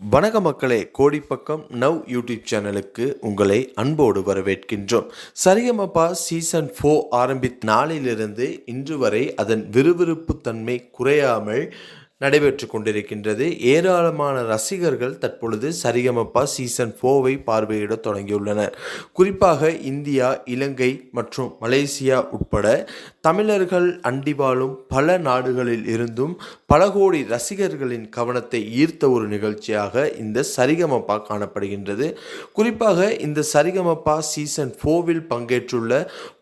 வணக்க மக்களே கோடிப்பக்கம் now YouTube சேனலுக்கு உங்களை அன்போடு வரவேற்கின்றோம். சரிகமபா சீசன் ஃபோர் ஆரம்பித்த நாளிலிருந்து இன்று வரை அதன் விறுவிறுப்பு தன்மை குறையாமல் நடைபெற்று கொண்டிருக்கின்றது. ஏராளமான ரசிகர்கள் தற்பொழுது சரிகமப்பா சீசன் ஃபோவை பார்வையிட தொடங்கியுள்ளனர். குறிப்பாக இந்தியா இலங்கை மற்றும் மலேசியா உட்பட தமிழர்கள் அண்டி வாழும் பல நாடுகளில் இருந்தும் பல கோடி ரசிகர்களின் கவனத்தை ஈர்த்த ஒரு நிகழ்ச்சியாக இந்த சரிகமப்பா காணப்படுகின்றது. குறிப்பாக இந்த சரிகமப்பா சீசன் ஃபோவில் பங்கேற்றுள்ள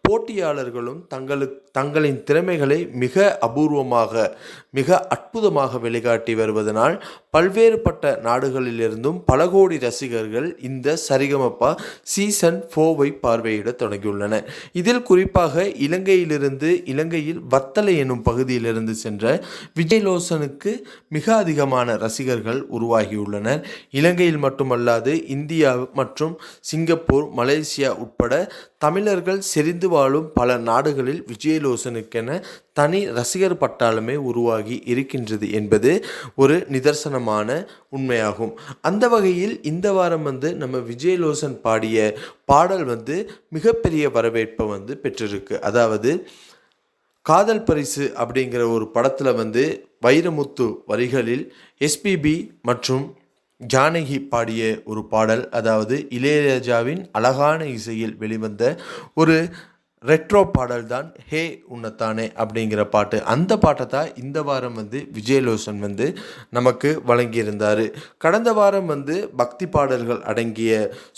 போட்டியாளர்களும் தங்களுக்கு தங்களின் திறமைகளை மிக அபூர்வமாக மிக அற்புதமாக வெளிக்காட்டி வருவதனால் பல்வேறுபட்ட நாடுகளிலிருந்தும் பல கோடி ரசிகர்கள் இந்த சரிகமப்பா சீசன் ஃபோவை பார்வையிட தொடங்கியுள்ளனர் இதில் குறிப்பாக இலங்கையிலிருந்து இலங்கையில் வத்தலை எனும் பகுதியிலிருந்து சென்ற விஜயலோசனுக்கு மிக அதிகமான ரசிகர்கள் உருவாகியுள்ளனர். இலங்கையில் மட்டுமல்லாது இந்தியா மற்றும் சிங்கப்பூர் மலேசியா உட்பட தமிழர்கள் செறிந்து வாழும் பல நாடுகளில் விஜயலோசனுக்கென தனி ரசிகர் பட்டாளமே உருவாகி இருக்கின்றது என்பது ஒரு நிதர்சனம் நிதர்சனமான உண்மையாகும். அந்த வகையில் இந்த வாரம் வந்து நம்ம விஜயலோசன் பாடிய பாடல் வந்து மிகப்பெரிய வரவேற்பை வந்து பெற்றிருக்கு. அதாவது காதல் பரிசு அப்படிங்கிற ஒரு படத்தில் வந்து வைரமுத்து வரிகளில் எஸ்பிபி மற்றும் ஜானகி பாடிய ஒரு பாடல் அதாவது இளையராஜாவின் அழகான இசையில் வெளிவந்த ஒரு ரெட்ரோ பாடல் தான் ஹே உன்னத்தானே அப்படிங்கிற பாட்டு. அந்த பாட்டை தான் இந்த வாரம் வந்து விஜயலோசன் வந்து நமக்கு வழங்கியிருந்தார். கடந்த வாரம் வந்து பக்தி பாடல்கள் அடங்கிய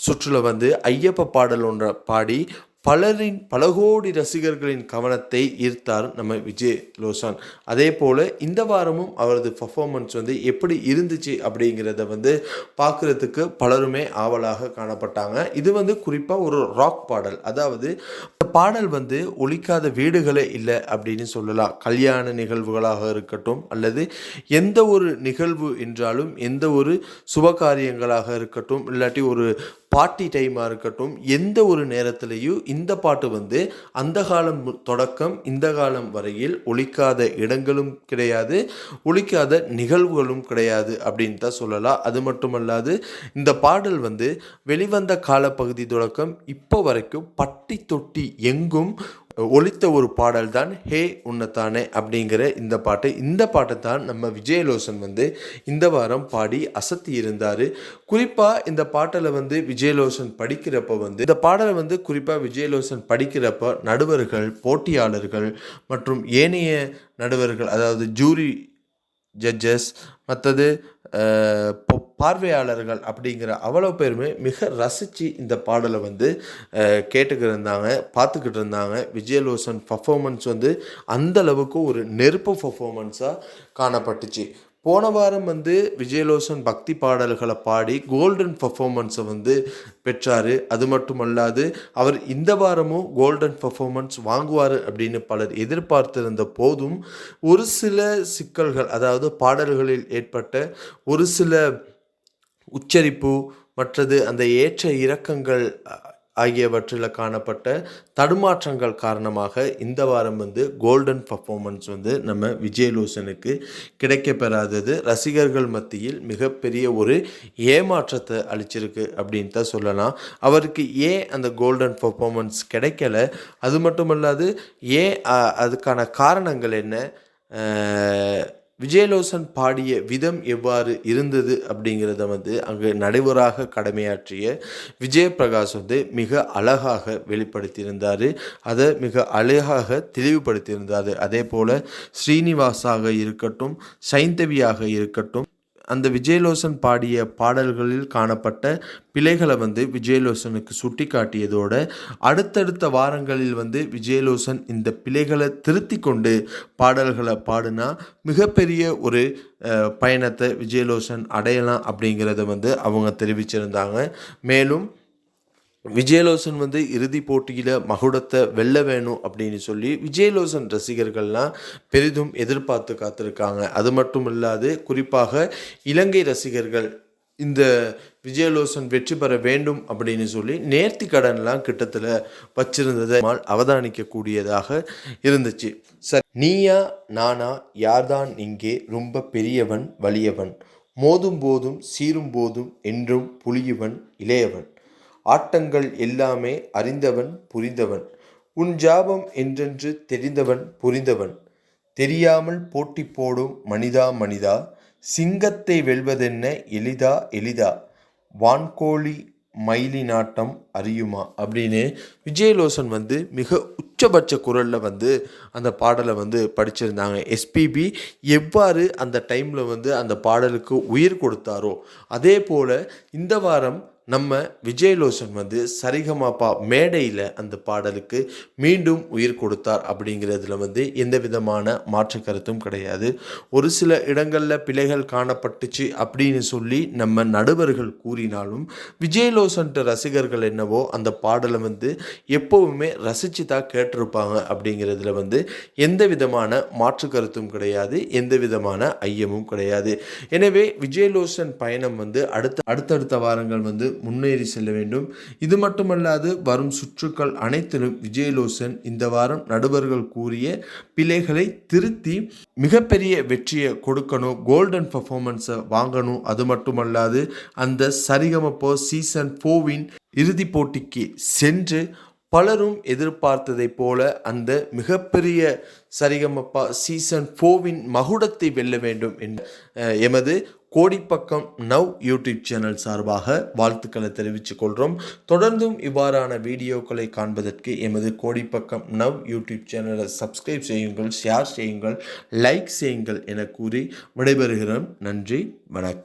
சுற்றுல வந்து ஐயப்ப பாடல் ஒன்றை பாடி பலரின் பல கோடி ரசிகர்களின் கவனத்தை ஈர்த்தார் நம்ம விஜய் லோசான் அதே போல் இந்த வாரமும் அவரது பர்ஃபார்மன்ஸ் வந்து எப்படி இருந்துச்சு அப்படிங்கிறத வந்து பார்க்குறதுக்கு பலருமே ஆவலாக காணப்பட்டாங்க. இது வந்து குறிப்பாக ஒரு ராக் பாடல். அதாவது இந்த பாடல் வந்து ஒழிக்காத வீடுகளே இல்லை அப்படின்னு சொல்லலாம். கல்யாண நிகழ்வுகளாக இருக்கட்டும் அல்லது எந்த ஒரு நிகழ்வு என்றாலும் எந்த ஒரு சுபகாரியங்களாக இருக்கட்டும் இல்லாட்டி ஒரு பார்ட்டி டைமாக இருக்கட்டும் எந்த ஒரு நேரத்திலையும் இந்த பாட்டு வந்து அந்த காலம் தொடக்கம் இந்த காலம் வரையில் ஒழிக்காத இடங்களும் கிடையாது ஒழிக்காத நிகழ்வுகளும் கிடையாது அப்படின்னு தான் சொல்லலாம். அது மட்டுமல்லாது இந்த பாடல் வந்து வெளிவந்த காலப்பகுதி தொடக்கம் இப்போ வரைக்கும் பட்டி தொட்டி எங்கும் ஒழித்த ஒரு பாடல் தான் ஹே உன்னத்தானே அப்படிங்கிற இந்த பாட்டு. இந்த பாட்டை தான் நம்ம விஜயலோசன் வந்து இந்த வாரம் பாடி அசத்தி இருந்தார். குறிப்பாக இந்த பாட்டில் வந்து விஜயலோசன் படிக்கிறப்ப வந்து இந்த பாடலை வந்து குறிப்பாக விஜயலோசன் படிக்கிறப்ப நடுவர்கள் போட்டியாளர்கள் மற்றும் ஏனைய நடுவர்கள் அதாவது ஜூரி ஜட்ஜஸ் மற்றது பார்வையாளர்கள் அப்படிங்கிற அவ்வளோ பேருமே மிக ரசித்து இந்த பாடலை வந்து கேட்டுக்கிட்டு இருந்தாங்க பார்த்துக்கிட்டு இருந்தாங்க விஜயலோசன் பர்ஃபாமன்ஸ் வந்து அந்த அளவுக்கு ஒரு நெருப்பு பர்ஃபாமன்ஸாக காணப்பட்டுச்சு. போன வாரம் வந்து விஜயலோசன் பக்தி பாடல்களை பாடி கோல்டன் பர்ஃபார்மன்ஸை வந்து பெற்றார். அது மட்டுமல்லாது அவர் இந்த வாரமும் கோல்டன் பர்ஃபாமன்ஸ் வாங்குவார் அப்படின்னு பலர் எதிர்பார்த்திருந்த போதும் ஒரு சில சிக்கல்கள் அதாவது பாடல்களில் ஏற்பட்ட ஒரு சில உச்சரிப்பு மற்றது அந்த ஏற்ற இறக்கங்கள் ஆகியவற்றில் காணப்பட்ட தடுமாற்றங்கள் காரணமாக இந்த வாரம் வந்து கோல்டன் பர்ஃபார்மன்ஸ் வந்து நம்ம விஜயலோசனுக்கு கிடைக்கப்பெறாதது. ரசிகர்கள் மத்தியில் மிகப்பெரிய ஒரு ஏமாற்றத்தை அளிச்சிருக்கு அப்படின்னு தான் சொல்லலாம். அவருக்கு ஏன் அந்த கோல்டன் பர்ஃபார்மன்ஸ் கிடைக்கல. அது மட்டுமல்லாது ஏன் அதுக்கான காரணங்கள் என்ன? விஜயலோசன் பாடிய விதம் எவ்வாறு இருந்தது அப்படிங்கிறத வந்து அங்கு நடைவராக கடமையாற்றிய விஜயபிரகாஷ் வந்து மிக அழகாக வெளிப்படுத்தியிருந்தார். அதை மிக அழகாக தெளிவுபடுத்தியிருந்தார். அதே போல் ஸ்ரீனிவாசாக இருக்கட்டும் சைந்தவியாக இருக்கட்டும் அந்த விஜயலோசன் பாடிய பாடல்களில் காணப்பட்ட பிழைகளை வந்து விஜயலோசனுக்கு சுட்டி காட்டியதோடு அடுத்தடுத்த வாரங்களில் வந்து விஜயலோசன் இந்த பிழைகளை திருத்தி கொண்டு பாடல்களை பாடினா மிகப்பெரிய ஒரு பயணத்தை விஜயலோசன் அடையலாம் அப்படிங்கிறத வந்து அவங்க தெரிவிச்சிருந்தாங்க. மேலும் விஜயலோசன் வந்து இறுதி போட்டியில் மகுடத்தை வெல்ல வேணும் அப்படின்னு சொல்லி விஜயலோசன் ரசிகர்கள்லாம் பெரிதும் எதிர்பார்த்து காத்திருக்காங்க. அது மட்டும் இல்லாது குறிப்பாக இலங்கை ரசிகர்கள் இந்த விஜயலோசன் வெற்றி பெற வேண்டும் அப்படின்னு சொல்லி நேர்த்தி கடன்லாம் கிட்டத்தில் வச்சிருந்ததை அவதானிக்கக்கூடியதாக இருந்துச்சு. சார் நீயா நானா யார்தான் இங்கே? ரொம்ப பெரியவன் வலியவன். மோதும் போதும் சீரும் போதும் என்றும் புலியவன் இளையவன். ஆட்டங்கள் எல்லாமே அறிந்தவன் புரிந்தவன். உன் ஜாபம் என்றென்று தெரிந்தவன் புரிந்தவன். தெரியாமல் போட்டி போடும் மனிதா மனிதா சிங்கத்தை வெல்வதென்ன எளிதா எளிதா? வான்கோழி மயிலி நாட்டம் அறியுமா? அப்படின்னு விஜயலோசன் வந்து மிக உச்சபட்ச குரலில் வந்து அந்த பாடலை வந்து படிச்சிருந்தாங்க. எஸ்பிபி எவ்வாறு அந்த டைமில் வந்து அந்த பாடலுக்கு உயிர் கொடுத்தாரோ அதே போல் இந்த வாரம் நம்ம விஜயலோசன் வந்து சரிகமாப்பா மேடையில் அந்த பாடலுக்கு மீண்டும் உயிர் கொடுத்தார் அப்படிங்கிறதுல வந்து எந்த விதமான மாற்று கருத்தும் கிடையாது. ஒரு சில இடங்களில் பிழைகள் காணப்பட்டுச்சு அப்படின்னு சொல்லி நம்ம நடுவர்கள் கூறினாலும் விஜயலோசன்ட்ட ரசிகர்கள் என்னவோ அந்த பாடலை வந்து எப்போவுமே ரசித்து தான் கேட்டிருப்பாங்க அப்படிங்கிறதுல வந்து எந்த விதமான மாற்று கருத்தும் கிடையாது எந்த விதமான ஐயமும் கிடையாது. எனவே விஜயலோசன் பயணம் வந்து அடுத்த அடுத்தடுத்த வாரங்கள் வந்து முன்னேறி செல்ல வேண்டும். இது மட்டுமல்லாது வரும் சுற்றுக்கள் அனைத்திலும் விஜயலோசன் இந்த வாரம் நடுவர்கள் கூறிய பிழைகளை திருத்தி மிகப்பெரிய வெற்றியை கொடுக்கணும் கோல்டன் பர்ஃபார்மன்ஸை வாங்கணும். அது மட்டுமல்லாது அந்த சரிகமப்போ சீசன் ஃபோவின் இறுதிப் போட்டிக்கு சென்று பலரும் எதிர்பார்த்ததைப் போல அந்த மிகப்பெரிய சரிகமப்பா சீசன் ஃபோவின் மகுடத்தை வெல்ல வேண்டும் என்று எமது கோடிப்பக்கம் நவ் யூடியூப் சேனல் சார்பாக வாழ்த்துக்களை தெரிவித்துக் கொள்கிறோம். தொடர்ந்தும் இவ்வாறான வீடியோக்களை காண்பதற்கு எமது கோடிப்பக்கம் நவ் யூடியூப் சேனலை சப்ஸ்கிரைப் செய்யுங்கள் ஷேர் செய்யுங்கள் லைக் செய்யுங்கள் என கூறி விடைபெறுகிறோம். நன்றி வணக்கம்.